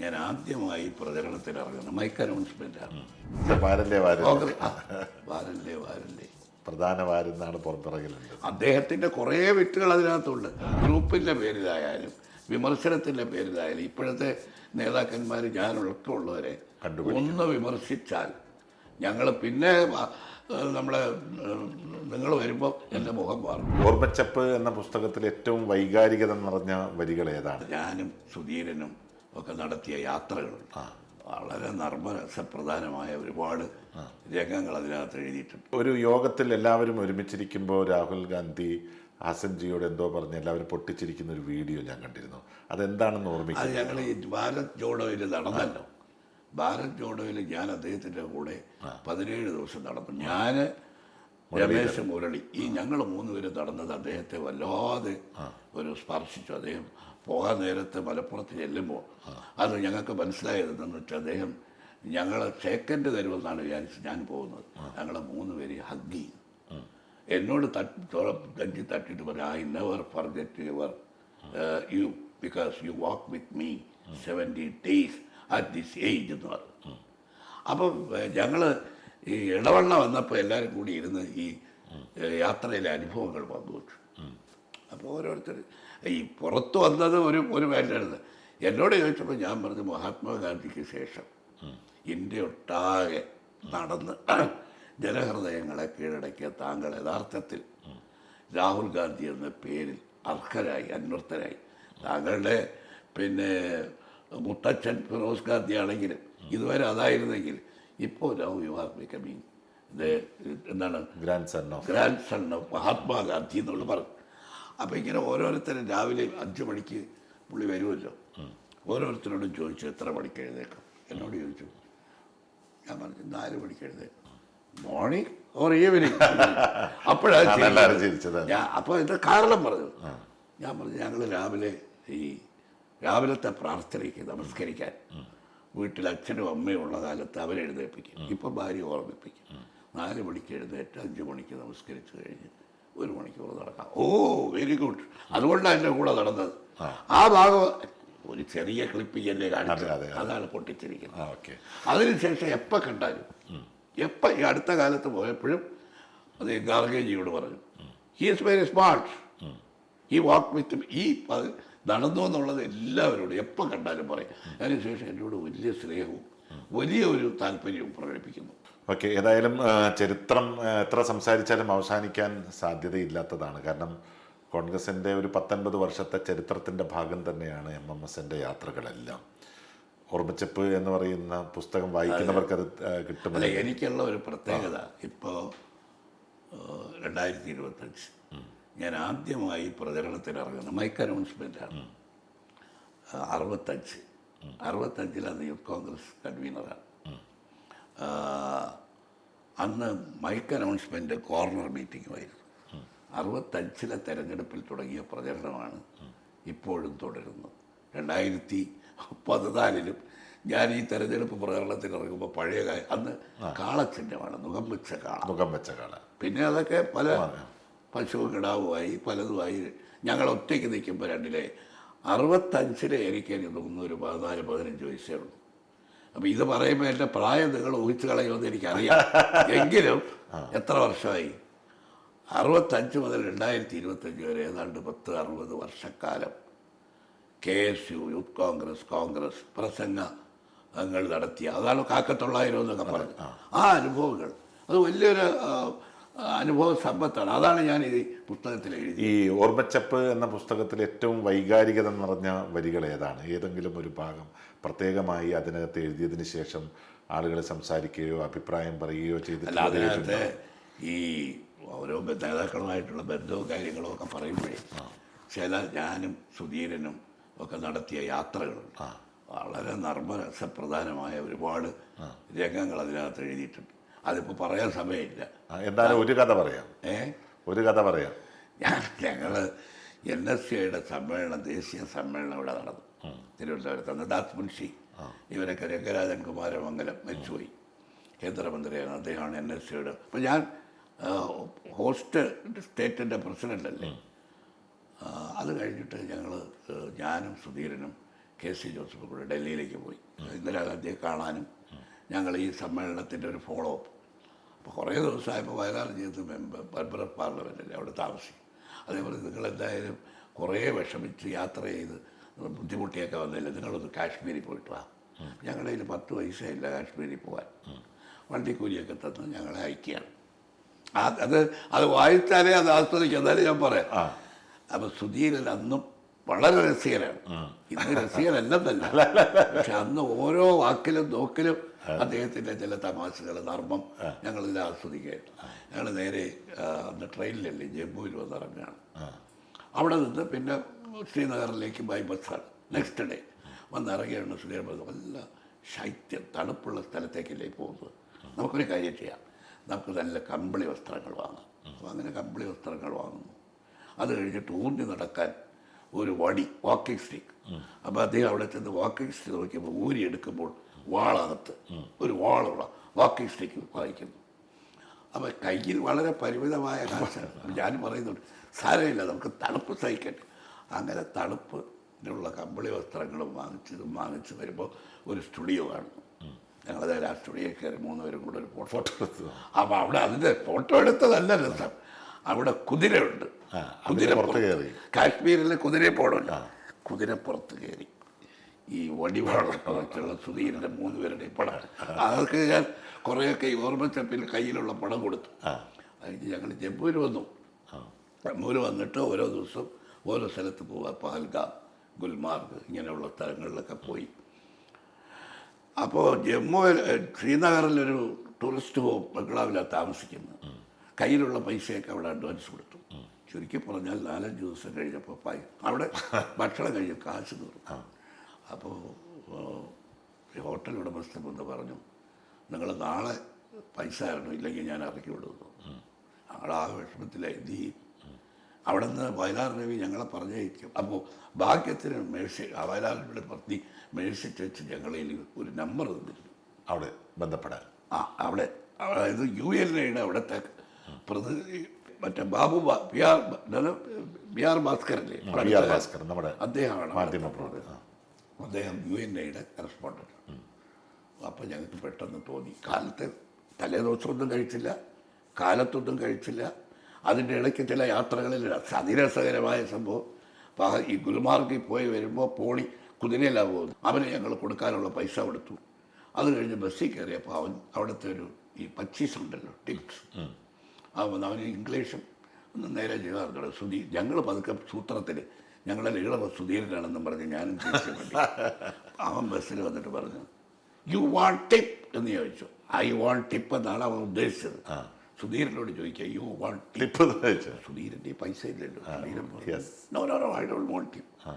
ഞാൻ ആദ്യമായി പ്രചരണത്തിൽ ഇറങ്ങുന്നത് മൈക്ക് അനൗൺസ്മെന്റ് കോൺഗ്രസ് ആ, വാരല്ലേ വാരല്ലേ പ്രധാന വാരെന്നാണ് പുറത്തിറങ്ങലുണ്ട്. അദ്ദേഹത്തിന്റെ കുറേ വിത്തുകൾ അതിനകത്തുണ്ട്. ഗ്രൂപ്പിന്റെ പേരിലായാലും വിമർശനത്തിന്റെ പേരിലായാലും ഇപ്പോഴത്തെ നേതാക്കന്മാർ ഞാനൊക്കെ ഉള്ളവരെ ഒന്ന് വിമർശിച്ചാൽ ഞങ്ങൾ പിന്നെ നമ്മളെ നിങ്ങൾ വരുമ്പോൾ എന്റെ മുഖം മാറും. ഓർമ്മച്ചപ്പ് എന്ന പുസ്തകത്തിൽ ഏറ്റവും വൈകാരികത നിറഞ്ഞ വരികൾ ഏതാണ്? ഞാനും സുധീരനും ഒക്കെ നടത്തിയ യാത്രകൾ വളരെ നർമ്മരസപ്രധാനമായ ഒരുപാട് രംഗങ്ങൾ അതിനകത്ത് എഴുതിയിട്ടുണ്ട്. ഒരു യോഗത്തിൽ എല്ലാവരും ഒരുമിച്ചിരിക്കുമ്പോൾ രാഹുൽ ഗാന്ധി ഹസൻജിയോട് എന്തോ പറഞ്ഞ് എല്ലാവരും പൊട്ടിച്ചിരിക്കുന്ന ഒരു വീഡിയോ ഞാൻ കണ്ടിരുന്നു. അതെന്താണെന്ന് അത് ഓർമ്മിക്കുന്നു ഞങ്ങൾ ഈ ഭാരത് ജോഡോയിൽ നടന്നല്ലോ. ഭാരത് ജോഡോയിൽ ഞാൻ അദ്ദേഹത്തിന്റെ കൂടെ പതിനേഴ് ദിവസം നടന്നു. ഞാൻ രമേശ് മുരളി. ഈ ഞങ്ങൾ മൂന്നുപേരും നടന്നത് അദ്ദേഹത്തെ വല്ലാതെ ഒരു സ്പർശിച്ചു. അദ്ദേഹം പോകാൻ നേരത്ത് മലപ്പുറത്ത് ചെല്ലുമ്പോൾ അത് ഞങ്ങൾക്ക് മനസ്സിലായത് എന്ന് വെച്ചാൽ അദ്ദേഹം ഞങ്ങൾ ചേക്കന്റെ തരുമെന്നാണ് വിചാരിച്ച് ഞാൻ പോകുന്നത്. ഞങ്ങളെ മൂന്ന് പേര് ഹഗ്ഗി എന്നോട് തട്ടി തഞ്ചി തട്ടിട്ട് പറഞ്ഞു I never forget your you because you walk with me seventy days at this age എന്ന് പറഞ്ഞു. അപ്പം ഞങ്ങൾ ഈ ഇടവണ്ണ വന്നപ്പോൾ എല്ലാവരും കൂടി ഇരുന്ന് ഈ യാത്രയിലെ അനുഭവങ്ങൾ പങ്കുവച്ചു അപ്പോൾ ഓരോരുത്തർ ഈ പുറത്ത് വന്നത് ഒരു ഒരു മാറ്റാണ് എന്നോട് ചോദിച്ചപ്പോൾ ഞാൻ പറഞ്ഞു മഹാത്മാഗാന്ധിക്ക് ശേഷം ഇന്ത്യ ഒട്ടാകെ നടന്ന് ജനഹൃദയങ്ങളെ കീഴടക്കിയ താങ്കൾ യഥാർത്ഥത്തിൽ രാഹുൽ ഗാന്ധി എന്ന പേരിൽ അർഹരായി അന്വർത്ഥരായി. താങ്കളുടെ പിന്നെ മുത്തച്ഛൻ ഫിറോസ് ഗാന്ധി ആണെങ്കിലും ഇതുവരെ അതായിരുന്നെങ്കിൽ ഇപ്പോൾ നൗ യു ആർ ബിക്കമിങ് എന്താണ്? Grand son of grand son of Mahatma Gandhi എന്നുള്ള പറഞ്ഞു അപ്പോൾ ഇങ്ങനെ ഓരോരുത്തരും രാവിലെ അഞ്ച് മണിക്ക് പുള്ളി വരുമല്ലോ. ഓരോരുത്തരോടും ചോദിച്ചു എത്ര മണിക്ക് എഴുന്നേക്കും എന്നോട് ചോദിച്ചു. ഞാൻ പറഞ്ഞു നാല് മണിക്ക് എഴുന്നേക്കും മോർണിംഗ് ഓർ ഈവനിങ് അപ്പോഴാണ് അപ്പോൾ എന്റെ കാരണം പറഞ്ഞു. ഞാൻ പറഞ്ഞു ഞങ്ങൾ രാവിലെ ഈ രാവിലത്തെ പ്രാർത്ഥനയ്ക്ക് നമസ്കരിക്കാൻ വീട്ടിൽ അച്ഛനും അമ്മയും ഉള്ള കാലത്ത് അവരെഴുന്നേൽപ്പിക്കും ഇപ്പോൾ ഭാര്യ ഓർമ്മിപ്പിക്കും. നാല് മണിക്ക് എഴുന്നേറ്റ് അഞ്ച് മണിക്ക് നമസ്കരിച്ച് കഴിഞ്ഞ് ഒരു മണിക്കൂർ നടക്കാം. ഓ വെരി ഗുഡ് അതുകൊണ്ടാണ് എന്റെ കൂടെ നടന്നത്. ആ. ഭാഗം ഒരു ചെറിയ ക്ലിപ്പിംഗ് അല്ലേ കാണിച്ചത് അതെ, അതെ. അതാണ് പൊട്ടിച്ചിരിക്കുന്നത്. അതിനുശേഷം എപ്പോൾ കണ്ടാലും എപ്പോൾ ഈ അടുത്ത കാലത്ത് പോയപ്പോഴും അത് ഗാർഗേജിയോട് പറഞ്ഞു. ഹി ഈസ് വെരി സ്മാർട്ട് ഈ വാക്ക് വിത്ത് ഈ നടന്നു എന്നുള്ളത് എല്ലാവരോടും എപ്പോൾ കണ്ടാലും പറയും. അതിനുശേഷം എന്നോട് വലിയ സ്നേഹവും വലിയ ഒരു താല്പര്യവും പ്രകടിപ്പിക്കുന്നു. ഓക്കെ ഏതായാലും ചരിത്രം എത്ര സംസാരിച്ചാലും അവസാനിക്കാൻ സാധ്യതയില്ലാത്തതാണ്. കാരണം കോൺഗ്രസിന്റെ ഒരു പത്തൊൻപത് വർഷത്തെ ചരിത്രത്തിന്റെ ഭാഗം തന്നെയാണ് എം എം എസിന്റെ യാത്രകളെല്ലാം. ഓർമ്മച്ചപ്പ് എന്ന് പറയുന്ന പുസ്തകം വായിക്കുന്നവർക്ക് അത് കിട്ടും. എനിക്കുള്ള ഒരു പ്രത്യേകത ഇപ്പോൾ രണ്ടായിരത്തി ഇരുപത്തഞ്ച്. ഞാൻ ആദ്യമായി പ്രചരണത്തിനിറങ്ങുന്നത് മൈക്ക് അനൗൺസ്മെന്റാണ് അറുപത്തഞ്ച്. അറുപത്തഞ്ചിലാണ് യൂത്ത് കോൺഗ്രസ് കൺവീനറാണ്. അന്ന് മൈക്ക് അനൗൺസ്മെന്റ് കോർണർ മീറ്റിങ്ങുമായിരുന്നു അറുപത്തഞ്ചിലെ തെരഞ്ഞെടുപ്പിൽ തുടങ്ങിയ പ്രചരണമാണ് ഇപ്പോഴും തുടരുന്നത്. രണ്ടായിരത്തി പതിനാലിലും ഞാൻ ഈ തെരഞ്ഞെടുപ്പ് പ്രചരണത്തിന് ഇറങ്ങുമ്പോൾ പഴയ കാര്യം അന്ന് കാളച്ചിഹ്നമാണ് മുഖം വെച്ച കാള. മുഖം വെച്ച കാള. പിന്നെ അതൊക്കെ പല പശു കിടാവുമായി പലതുമായി ഞങ്ങൾ ഒറ്റയ്ക്ക് നിൽക്കുമ്പോൾ രണ്ടിലെ അറുപത്തഞ്ചിലെ എനിക്ക് എനിക്ക് തോന്നുന്നു ഒരു പതിനാല് പതിനഞ്ച് വയസ്സേ ഉള്ളൂ. അപ്പോൾ ഇത് പറയുമ്പോൾ എന്റെ പ്രായം നിങ്ങൾ ഊഹിച്ചു കളയുമെന്ന് എനിക്കറിയാം. എങ്കിലും എത്ര വർഷമായി? അറുപത്തഞ്ച് മുതൽ രണ്ടായിരത്തി ഇരുപത്തഞ്ച് വരെ ഏതാണ്ട് പത്ത് അറുപത് വർഷക്കാലം K S U Youth Congress Congress പ്രസംഗങ്ങൾ നടത്തിയ അതാണ് കാക്കത്തൊള്ളായിരം എന്നൊക്കെ പറഞ്ഞു ആ. അനുഭവങ്ങൾ. അത് വലിയൊരു അനുഭവ സമ്പത്താണ് അതാണ് ഞാൻ ഈ പുസ്തകത്തിൽ എഴുതി ഈ ഓർമ്മച്ചപ്പ് എന്ന പുസ്തകത്തിൽ ഏറ്റവും വൈകാരികത നിറഞ്ഞ വരികൾ ഏതാണ്? ഏതെങ്കിലും ഒരു ഭാഗം പ്രത്യേകമായി അതിനകത്ത് എഴുതിയതിന് ശേഷം ആളുകളെ സംസാരിക്കുകയോ അഭിപ്രായം പറയുകയോ ചെയ്തിട്ടുണ്ട്? അതിനകത്ത് ഈ ഓരോ നേതാക്കളുമായിട്ടുള്ള ബന്ധവും കാര്യങ്ങളും ഒക്കെ പറയുമ്പോഴേ ചില ഞാനും സുധീരനും ഒക്കെ നടത്തിയ യാത്രകൾ വളരെ നർമ്മരസപ്രധാനമായ ഒരുപാട് രംഗങ്ങൾ അതിനകത്ത് എഴുതിയിട്ടുണ്ട്. അതിപ്പോൾ പറയാൻ സമയമില്ല. എന്തായാലും ഒരു കഥ പറയാം. ഏ? ഒരു കഥ പറയാം. ഞാൻ ഞങ്ങൾ എൻ എസ് സിയുടെ സമ്മേളനം ദേശീയ സമ്മേളനം ഇവിടെ നടന്നു. തിരുവനന്തപുരത്ത് അന്ന് ദാസ് മുൻഷി ഇവരൊക്കെ രംഗരാജൻ കുമാരമംഗലം മരിച്ചുപോയി. കേന്ദ്രമന്ത്രിയാണ് അദ്ദേഹമാണ് എൻ എസ് സിയുടെ അപ്പം ഞാൻ ഹോസ്റ്റ് സ്റ്റേറ്റിന്റെ പ്രസിഡന്റ് അല്ലേ അത് കഴിഞ്ഞിട്ട് ഞങ്ങൾ ഞാനും സുധീരനും കെ സി ജോസഫും കൂടെ ഡൽഹിയിലേക്ക് പോയി. ഇന്ദിരാഗാന്ധിയെ കാണാനും ഞങ്ങൾ ഈ സമ്മേളനത്തിന്റെ ഒരു ഫോളോ അപ്പ് അപ്പോൾ കുറേ ദിവസമായപ്പോൾ വയലാർ ജീവിതത്തിൽ മെമ്പർ മെമ്പർ ഓഫ് പാർലമെന്റിൽ അവിടെ താമസിക്കും. അതേപോലെ നിങ്ങളെന്തായാലും കുറേ വിഷമിച്ച് യാത്ര ചെയ്ത് ബുദ്ധിമുട്ടിയൊക്കെ വന്നില്ല നിങ്ങളൊന്ന് കാശ്മീരിൽ പോയിട്ട് വാ. ഞങ്ങളുടെ കയ്യിൽ പത്ത് പൈസയില്ല കാശ്മീരിൽ പോകാൻ വണ്ടിക്കൂലിയൊക്കെ തന്ന് ഞങ്ങളെ അയക്കുകയാണ്. ആ അത് അത് വായിച്ചാലേ അത് ആസ്വദിക്കും. എന്നാലും ഞാൻ പറയാം. അപ്പം സുധീരൻ അന്നും വളരെ രസികനാണ് ഇന്ന് രസികനല്ലെന്നല്ല പക്ഷെ അന്ന് ഓരോ വാക്കിലും നോക്കിലും അദ്ദേഹത്തിന്റെ ചില തമാശകൾ നർമ്മം ഞങ്ങളിത് ആസ്വദിക്കുകയായിരുന്നു ഞങ്ങൾ നേരെ അന്ന് ട്രെയിനിലല്ലേ ജമ്മുവിൽ വന്നിറങ്ങുകയാണ് അവിടെ നിന്ന് പിന്നെ ശ്രീനഗറിലേക്ക് ബൈ ബസ്സാണ് നെക്സ്റ്റ് ഡേ. വന്നിറങ്ങിയാണ് ശ്രീനഗർ നല്ല ശൈത്യം തണുപ്പുള്ള സ്ഥലത്തേക്കല്ലേ പോകുന്നത്. നമുക്കൊരു കാര്യം ചെയ്യാം. നമുക്ക് നല്ല കമ്പിളി വസ്ത്രങ്ങൾ വാങ്ങാം. അപ്പോൾ അങ്ങനെ കമ്പിളി വസ്ത്രങ്ങൾ വാങ്ങുന്നു. അത് കഴിഞ്ഞിട്ട് ഊന്നി നടക്കാൻ ഒരു വടി വാക്കിംഗ് സ്റ്റിക്ക് അപ്പോൾ അദ്ദേഹം അവിടെ ചെന്ന് വാക്കിംഗ് സ്റ്റിക്ക് നോക്കിയപ്പോൾ ഊരി എടുക്കുമ്പോൾ വാളകത്ത്. ഒരു വാളുള്ള വാക്കിംഗ് സ്റ്റിക്ക് വായിക്കുന്നു. അപ്പോൾ കയ്യിൽ വളരെ പരിമിതമായ കാശാണ് ഞാൻ പറയുന്നുണ്ട് സാരമില്ല നമുക്ക് തണുപ്പ് സഹിക്കട്ടെ. അങ്ങനെ തണുപ്പിനുള്ള കമ്പിളി വസ്ത്രങ്ങളും വാങ്ങിച്ചതും വാങ്ങിച്ച് വരുമ്പോൾ ഒരു സ്റ്റുഡിയോ കാണുന്നു ഞങ്ങളത് ആ സ്റ്റുഡിയോ കയറി മൂന്നുപേരും കൂടെ ഒരു ഫോട്ടോ എടുത്തു. അപ്പോൾ അവിടെ അതിന്റെ ഫോട്ടോ എടുത്തതല്ല രസം. അവിടെ കുതിരയുണ്ട്. കുതിര പുറത്ത് കയറി. കാശ്മീരിലെ കുതിരയെ പോകണമല്ലോ കുതിരപ്പുറത്ത് കയറി. ഈ വടിവാളുള്ള സുധീരന്റെ മൂന്ന് പേരുടെയും പടം. അവർക്ക് ഞാൻ കുറേയൊക്കെ ഓർമ്മിച്ചപ്പിൽ കയ്യിലുള്ള പടം കൊടുത്തു. അതിന് അത് ഞങ്ങൾ ജമ്മുവിൽ വന്നു. ആ. വന്നിട്ട് ഓരോ ദിവസം ഓരോ സ്ഥലത്ത് പോവുക. പഹൽഗാം ഗുൽമാർഗ് ഇങ്ങനെയുള്ള സ്ഥലങ്ങളിലൊക്കെ പോയി. അപ്പോൾ ജമ്മുവിൽ ശ്രീനഗറിലൊരു ടൂറിസ്റ്റ് ഹോം ബംഗ്ലാവിലാണ് താമസിക്കുന്നത്. കയ്യിലുള്ള പൈസയൊക്കെ അവിടെ അഡ്വാൻസ് കൊടുത്തു. ചുരുക്കി പറഞ്ഞാൽ നാലഞ്ച് ദിവസം കഴിഞ്ഞപ്പോൾ അവിടെ ഭക്ഷണം കഴിഞ്ഞ് കാശ് തീർന്നു. അപ്പോൾ ഹോട്ടൽ ഉടമസ്ഥൻ വന്ന് പറഞ്ഞു നിങ്ങൾ നാളെ പൈസ തരണം ഇല്ലെങ്കിൽ ഞാൻ ഇറക്കി വിടുന്നു ഞങ്ങളാ വിഷമത്തിലായി. എന്ത് ചെയ്യും? അവിടെ നിന്ന് വയലാർ രവി ഞങ്ങളെ പറഞ്ഞയക്കും. അപ്പോൾ ഭാഗ്യത്തിന് മേഴ്സി വയലാറിന്റെ പത്നി മേഴ്സി ചേച്ചി ഞങ്ങളിൽ ഒരു നമ്പർ തന്നിരുന്നു. അവിടെ ബന്ധപ്പെടാൻ. ആ അവിടെ അതായത് യു എൻ എയുടെ അവിടുത്തെ പ്രതിനിധി മറ്റേ ബാബു ബാ- ആർ ബി ആർ ഭാസ്കരല്ലേ? ഭാസ്കർ നമ്മുടെ അദ്ദേഹമാണ് മാധ്യമ അവിടുത്തെ പ്രവർത്തകൻ. ആ. അദ്ദേഹം യു എൻ ഐയുടെ കറസ്പോണ്ടന്റ് അപ്പം ഞങ്ങൾക്ക് പെട്ടെന്ന് തോന്നി. കാലത്ത് തലേദിവസമൊന്നും കഴിച്ചില്ല കാലത്തൊന്നും കഴിച്ചില്ല. അതിന്റെ ഇടയ്ക്ക് ചില യാത്രകളിൽ അതിരസകരമായ സംഭവം. അപ്പോൾ ഈ ഗുൽമാർഗിൽ പോയി വരുമ്പോൾ പോളി കുതിരയിലാണ് പോകുന്നു അവന് ഞങ്ങൾ കൊടുക്കാനുള്ള പൈസ കൊടുത്തു. അത് കഴിഞ്ഞ് ബസ്സിൽ കയറിയപ്പോൾ അവൻ അവിടുത്തെ ഒരു ഈ പച്ചീസ് ഉണ്ടല്ലോ ടിപ്സ്. അവൻ അവന് ഇംഗ്ലീഷും ഒന്ന് നേരെ ചെയ്യാറുണ്ട് സുധി ഞങ്ങൾ പതുക്കെ സൂത്രത്തിൽ ഞങ്ങളുടെ ലീളവ സുധീരനാണെന്നും പറഞ്ഞ് ഞാനും തിരിച്ചു വേണ്ടി. അവൻ ബസ്സിൽ വന്നിട്ട് പറഞ്ഞു യു വാണ്ട് ടിപ്പ് എന്ന് ചോദിച്ചു. ഐ വാണ്ട് ടിപ്പ് എന്നാണ് അവൻ ഉദ്ദേശിച്ചത്. സുധീരനോട് ചോദിക്കുക യു വാണ്ട് ടിപ്പ് എന്ന് ചോദിച്ചു. സുധീരന്റെ പൈസ ഇല്ലല്ലോ Sudheeran I don't want tip